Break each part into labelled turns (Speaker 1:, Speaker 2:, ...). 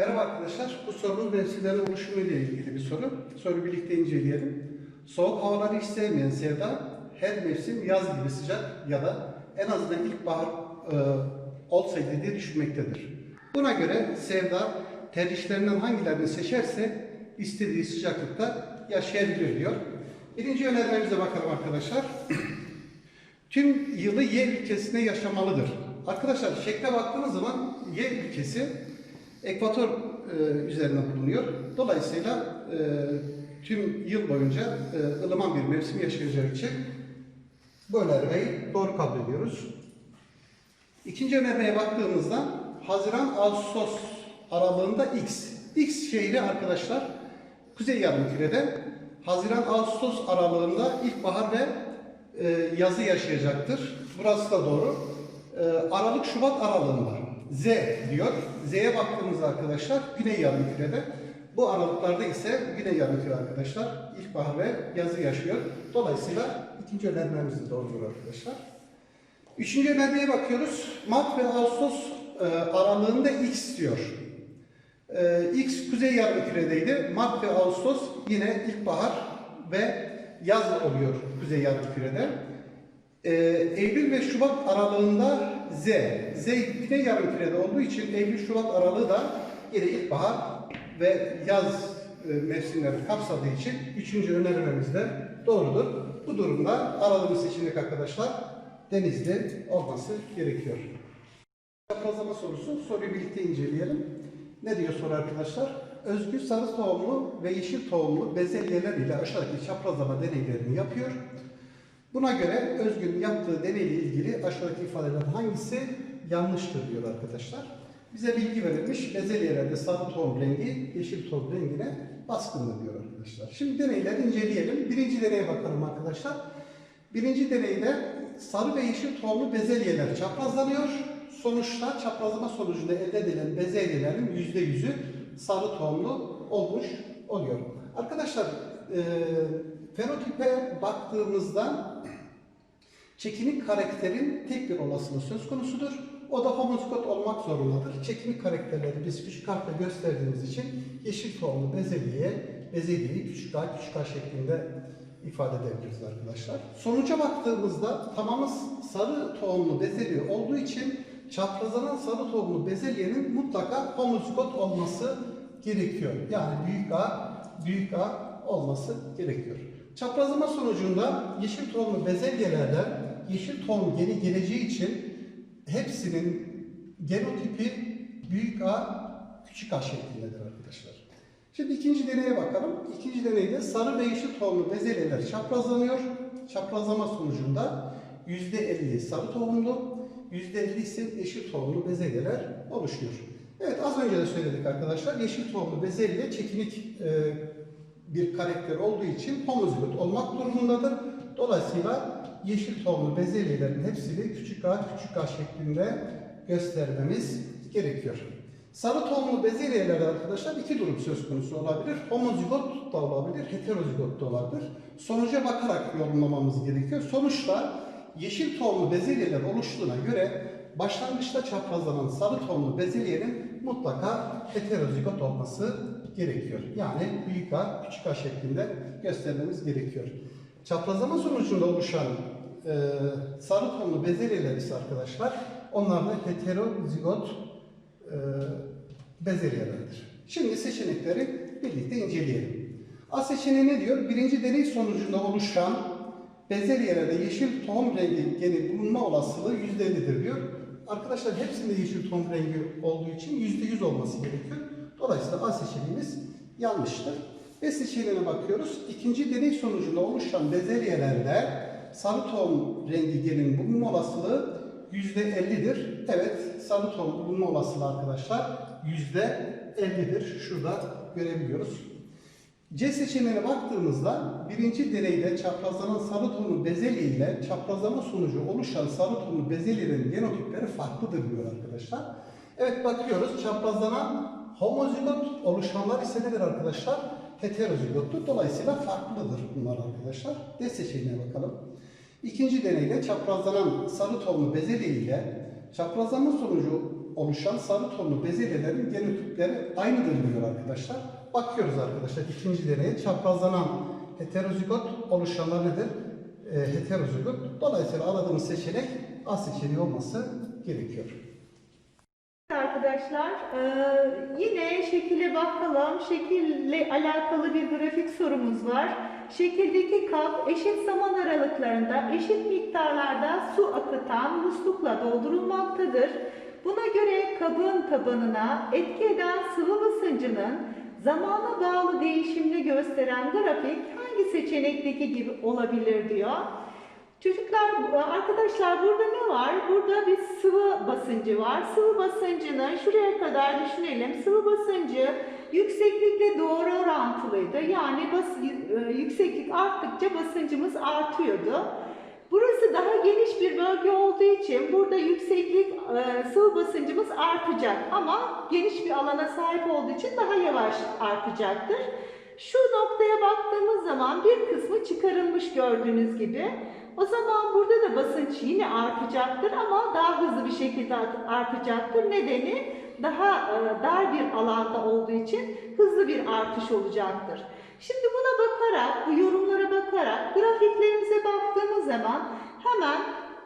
Speaker 1: Merhaba arkadaşlar. Bu sorumuz mevsimlerin oluşumu ile ilgili bir soru. Soru birlikte inceleyelim. Soğuk havaları hiç sevmeyen Sevda, her mevsim yaz gibi sıcak ya da en azından ilkbahar e, olsaydı diye düşünmektedir. Buna göre Sevda tercihlerinden hangilerini seçerse istediği sıcaklıkta yaşayabilir diyor. Birinci önermemize bakalım arkadaşlar. Tüm yılı Y ülkesinde yaşamalıdır. Arkadaşlar şekle baktığınız zaman Y ülkesi ekvator e, üzerinde bulunuyor. Dolayısıyla e, tüm yıl boyunca e, ılıman bir mevsim yaşayacağı için bu önermeyi doğru kabul ediyoruz. İkinci önermeye baktığımızda Haziran-Ağustos aralığında X. X şehri arkadaşlar Kuzey Yarımküre'de Haziran-Ağustos aralığında ilkbahar ve e, yazı yaşayacaktır. Burası da doğru. E, Aralık-Şubat aralığında Z diyor. Z'ye baktığımızda arkadaşlar Güney Yarımküre'de. Bu aralıklarda ise Güney Yarımküre arkadaşlar ilkbahar ve yazı yaşıyor. Dolayısıyla ikinci önermemiz de arkadaşlar. Üçüncü önermeye bakıyoruz. Mart ve Ağustos e, aralığında X diyor. E, X kuzey yarımküredeydi. Mart ve Ağustos yine ilkbahar ve yaz oluyor kuzey yarımkürede. E, Eylül ve Şubat aralığında Z. Z güney yarımkürede olduğu için Eylül-Şubat aralığı da yine ilkbahar ve yaz e, mevsimleri kapsadığı için üçüncü önermemiz de doğrudur. Bu durumda aradığımız seçenek arkadaşlar Denizli olması gerekiyor. Çaprazlama sorusu. Soruyu birlikte inceleyelim. Ne diyor soru arkadaşlar? Özgür sarı tohumlu ve yeşil tohumlu bezelyeler ile aşağıdaki çaprazlama deneylerini yapıyor. Buna göre Özgür'ün yaptığı deneyle ilgili aşağıdaki ifadelerden hangisi yanlıştır diyor arkadaşlar. Bize bilgi verilmiş. Bezelyelerde sarı tohum rengi yeşil tohum rengine baskındır diyor arkadaşlar. Şimdi deneyleri inceleyelim. Birinci deneye bakalım arkadaşlar. Birinci deneyde sarı ve yeşil tohumlu bezelyeler çaprazlanıyor. Sonuçta çaprazlama sonucunda elde edilen bezelyelerin %100'ü sarı tohumlu olmuş oluyor. Arkadaşlar fenotipe baktığımızda çekinik karakterin tek bir olasılığı söz konusudur. O da homozigot olmak zorundadır. Çekinik karakterleri biz küçük harfle gösterdiğimiz için yeşil tohumlu bezelyeye, bezelyeyi küçük a küçük a şeklinde ifade edebiliriz arkadaşlar. Sonuca baktığımızda tamamı sarı tohumlu bezelye olduğu için çaprazlanan sarı tohumlu bezelyenin mutlaka homozigot olması gerekiyor. Yani büyük A, büyük A olması gerekiyor. Çaprazlama sonucunda yeşil tohumlu bezelyelerden yeşil tohum geni geleceği için hepsinin genotipi büyük A, küçük A şeklindedir arkadaşlar. Şimdi ikinci deneye bakalım. İkinci deneyde sarı ve yeşil tohumlu bezelyeler çaprazlanıyor. Çaprazlama sonucunda %50 sarı tohumlu, %50 ise yeşil tohumlu bezelyeler oluşuyor. Evet az önce de söyledik arkadaşlar. Yeşil tohumlu bezelye çekinik e, bir karakter olduğu için homozigot olmak durumundadır. Dolayısıyla yeşil tohumlu bezelyelerin hepsini küçük a küçük a şeklinde göstermemiz gerekiyor. Sarı tohumlu bezelyelerde arkadaşlar iki durum söz konusu olabilir. Homozigot da olabilir, heterozigot da olabilir. Sonuca bakarak yorumlamamız gerekiyor. Sonuçta yeşil tohumlu bezelyeler oluştuğuna göre başlangıçta çaprazlanan sarı tohumlu bezelyenin mutlaka heterozigot olması gerekiyor. Yani büyük A, küçük A şeklinde göstermemiz gerekiyor. Çaprazlama sonucunda oluşan e, sarı tonlu bezelyeler ise arkadaşlar onlar da heterozigot e, bezelyelerdir. Şimdi seçenekleri birlikte inceleyelim. A seçeneği ne diyor? Birinci deney sonucunda oluşan bezelyelerde yeşil tohum rengi geni bulunma olasılığı %50'dir diyor. Arkadaşlar hepsinde yeşil tohum rengi olduğu için %100 olması gerekiyor. Dolayısıyla A seçeneğimiz yanlıştır. B seçeneğine bakıyoruz. İkinci deney sonucunda oluşan bezelyelerde sarı tohum rengi genin bulunma olasılığı %50'dir. Evet, sarı tohum bulunma olasılığı arkadaşlar %50'dir. Şurada görebiliyoruz. C seçeneğine baktığımızda birinci deneyde çaprazlanan sarı tonlu bezelye ile çaprazlama sonucu oluşan sarı tonlu bezelyelerin genotipleri farklıdır diyor arkadaşlar. Evet bakıyoruz çaprazlanan homozigot oluşanlar ise nedir arkadaşlar? Heterozigottur. Dolayısıyla farklıdır bunlar arkadaşlar. D seçeneğine bakalım. İkinci deneyde çaprazlanan sarı tonlu bezelye ile çaprazlama sonucu oluşan sarı tonlu bezelyelerin genotipleri aynıdır diyor arkadaşlar. Bakıyoruz arkadaşlar ikinci deneye çaprazlanan heterozigot oluşanlar nedir? E, heterozigot. Dolayısıyla aradığımız seçenek A seçeneği olması gerekiyor.
Speaker 2: Arkadaşlar eee, yine şekile bakalım. Şekille alakalı bir grafik sorumuz var. Şekildeki kap eşit zaman aralıklarında eşit miktarlarda su akıtan muslukla doldurulmaktadır. Buna göre kabın tabanına etki eden sıvı basıncının zamana bağlı değişimini gösteren grafik hangi seçenekteki gibi olabilir diyor. Çocuklar, arkadaşlar burada ne var? Burada bir sıvı basıncı var. Sıvı basıncını şuraya kadar düşünelim. Sıvı basıncı yükseklikle doğru orantılıydı. Yani bas, e, yükseklik arttıkça basıncımız artıyordu. Burası daha geniş bir bölge olduğu için burada yükseklik e, sıvı basıncımız artacak ama geniş bir alana sahip olduğu için daha yavaş artacaktır. Şu noktaya baktığımız zaman bir kısmı çıkarılmış gördüğünüz gibi. O zaman burada da basınç yine artacaktır ama daha hızlı bir şekilde art- artacaktır. Nedeni daha e, dar bir alanda olduğu için hızlı bir artış olacaktır. Şimdi buna bakarak, bu yorumlara bakarak grafiklerimize baktığımız zaman hemen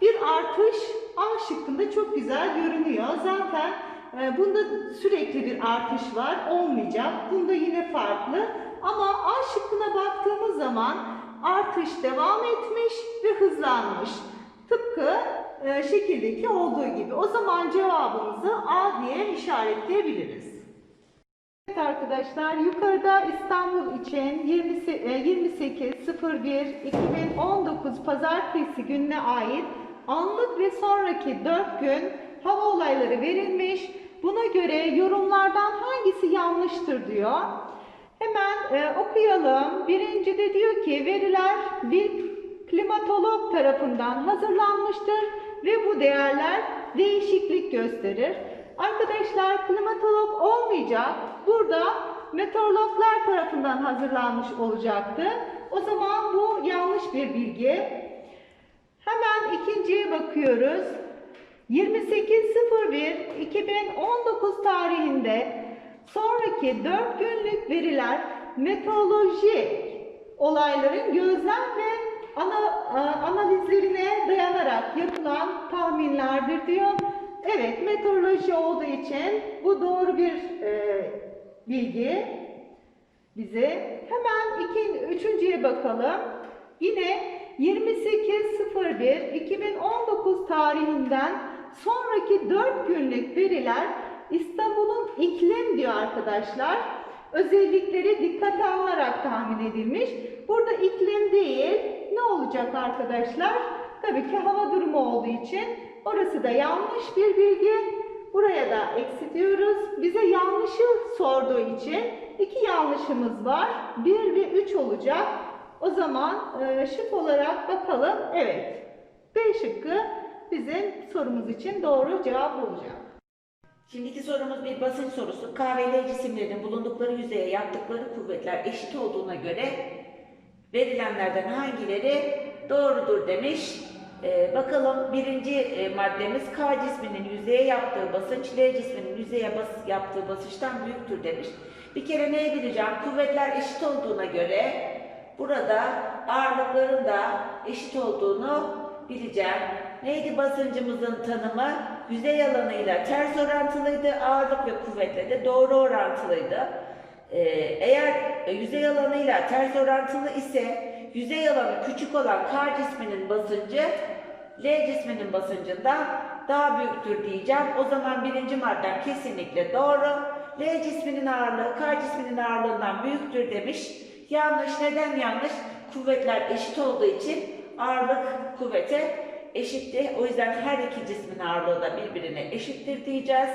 Speaker 2: bir artış A şıkkında çok güzel görünüyor. Zaten e, bunda sürekli bir artış var, olmayacak. Bunda yine farklı. Ama A şıkkına baktığımız zaman artış devam etmiş ve hızlanmış. Tıpkı e, şekildeki olduğu gibi. O zaman cevabımızı A diye işaretleyebiliriz. Evet arkadaşlar yukarıda İstanbul için 20, e, 28.01.2019 pazartesi gününe ait anlık ve sonraki 4 gün hava olayları verilmiş. Buna göre yorumlardan hangisi yanlıştır diyor. Hemen e, okuyalım. Birinci de diyor ki veriler bir klimatolog tarafından hazırlanmıştır ve bu değerler değişiklik gösterir. Arkadaşlar klimatolog olmayacak. Burada meteorologlar tarafından hazırlanmış olacaktı. O zaman bu yanlış bir bilgi. Hemen ikinciye bakıyoruz. 28.01.2019 tarihinde sonraki 4 günlük veriler meteoroloji olayların gözlem ve ana, a- analizlerine dayanarak yapılan tahminlerdir diyor. Evet, meteoroloji olduğu için bu doğru bir e, bilgi bize. Hemen iki, üçüncüye bakalım. Yine 28.01.2019 tarihinden sonraki 4 günlük veriler İstanbul'un iklim diyor arkadaşlar. Özellikleri dikkate alınarak tahmin edilmiş. Burada iklim değil, ne olacak arkadaşlar? Tabii ki hava durumu olduğu için orası da yanlış bir bilgi. Buraya da eksitiyoruz. Bize yanlışı sorduğu için iki yanlışımız var. 1 ve 3 olacak. O zaman e, şık olarak bakalım. Evet. B şıkkı bizim sorumuz için doğru cevap olacak.
Speaker 3: Şimdiki sorumuz bir basınç sorusu. K ve L cisimlerinin bulundukları yüzeye yaptıkları kuvvetler eşit olduğuna göre verilenlerden hangileri doğrudur demiş. Ee, bakalım birinci e, maddemiz K cisminin yüzeye yaptığı basınç L cisminin yüzeye bas yaptığı basınçtan büyüktür demiş. Bir kere neyi bileceğim? Kuvvetler eşit olduğuna göre burada ağırlıkların da eşit olduğunu bileceğim. Neydi basıncımızın tanımı? Yüzey alanıyla ters orantılıydı, ağırlık ve kuvvetle de doğru orantılıydı. Ee, eğer yüzey alanıyla ters orantılı ise yüzey alanı küçük olan K cisminin basıncı L cisminin basıncından daha büyüktür diyeceğim. O zaman birinci maddem kesinlikle doğru. L cisminin ağırlığı K cisminin ağırlığından büyüktür demiş. Yanlış. Neden yanlış? Kuvvetler eşit olduğu için ağırlık kuvvete eşitti. O yüzden her iki cismin ağırlığı da birbirine eşittir diyeceğiz.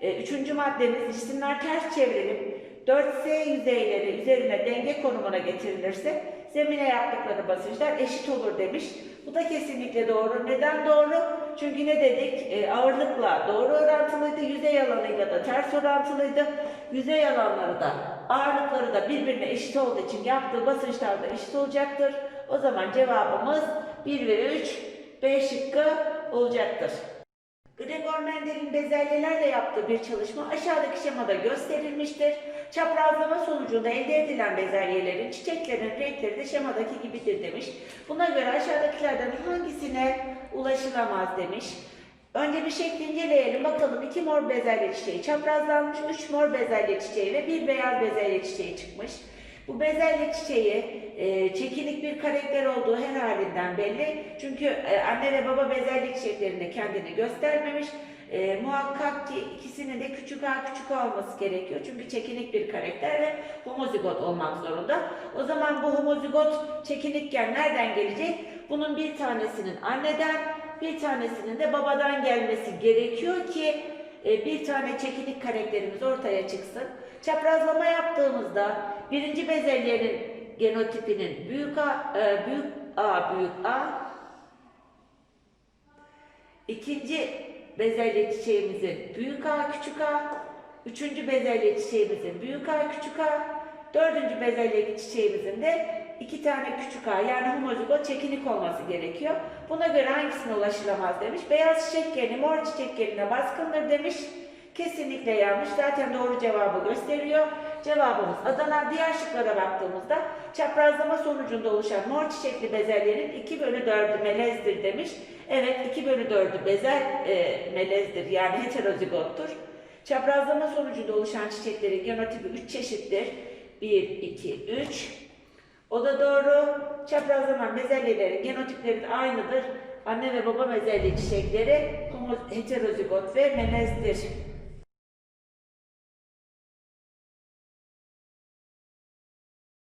Speaker 3: Ee, Üçüncü maddemiz cisimler ters çevrilip 4S yüzeyleri üzerine denge konumuna getirilirse zemine yaptıkları basınçlar eşit olur demiş. Bu da kesinlikle doğru. Neden doğru? Çünkü ne dedik? Ee, ağırlıkla doğru orantılıydı, yüzey alanıyla da ters orantılıydı. Yüzey alanları da ağırlıkları da birbirine eşit olduğu için yaptığı basınçlar da eşit olacaktır. O zaman cevabımız 1 ve 3 B şıkkı olacaktır. Gregor Mendel'in bezelyelerle yaptığı bir çalışma aşağıdaki şemada gösterilmiştir. Çaprazlama sonucunda elde edilen bezelyelerin, çiçeklerin renkleri de şemadaki gibidir demiş. Buna göre aşağıdakilerden hangisine ulaşılamaz demiş. Önce bir şekli inceleyelim. Bakalım iki mor bezelye çiçeği çaprazlanmış, üç mor bezelye çiçeği ve bir beyaz bezelye çiçeği çıkmış. Bu bezelye çiçeği e, çekinik bir karakter olduğu her halinden belli. Çünkü e, anne ve baba bezelye çiçeklerinde kendini göstermemiş. E, muhakkak ki ikisinin de küçük A küçük A olması gerekiyor. Çünkü çekinik bir karakter ve homozigot olmak zorunda. O zaman bu homozigot çekinikken nereden gelecek? Bunun bir tanesinin anneden, bir tanesinin de babadan gelmesi gerekiyor ki e, bir tane çekinik karakterimiz ortaya çıksın. Çaprazlama yaptığımızda birinci bezelyenin genotipinin büyük A, e, büyük A, büyük A, ikinci bezelye çiçeğimizin büyük A, küçük A, üçüncü bezelye çiçeğimizin büyük A, küçük A, dördüncü bezelye çiçeğimizin de iki tane küçük A yani homozigot çekinik olması gerekiyor. Buna göre hangisine ulaşılamaz demiş. Beyaz çiçek geni mor çiçek genine baskındır demiş. Kesinlikle yanlış. Zaten doğru cevabı gösteriyor. Cevabımız Adana. Diğer şıklara baktığımızda çaprazlama sonucunda oluşan mor çiçekli bezelyenin 2 bölü 4'ü melezdir demiş. Evet 2 bölü 4'ü bezel e, melezdir yani heterozigottur. Çaprazlama sonucunda oluşan çiçeklerin genotipi 3 çeşittir. 1, 2, 3. O da doğru. Çaprazlanan bezelyelerin genotipleri de aynıdır. Anne ve baba bezelye çiçekleri heterozigot ve melezdir.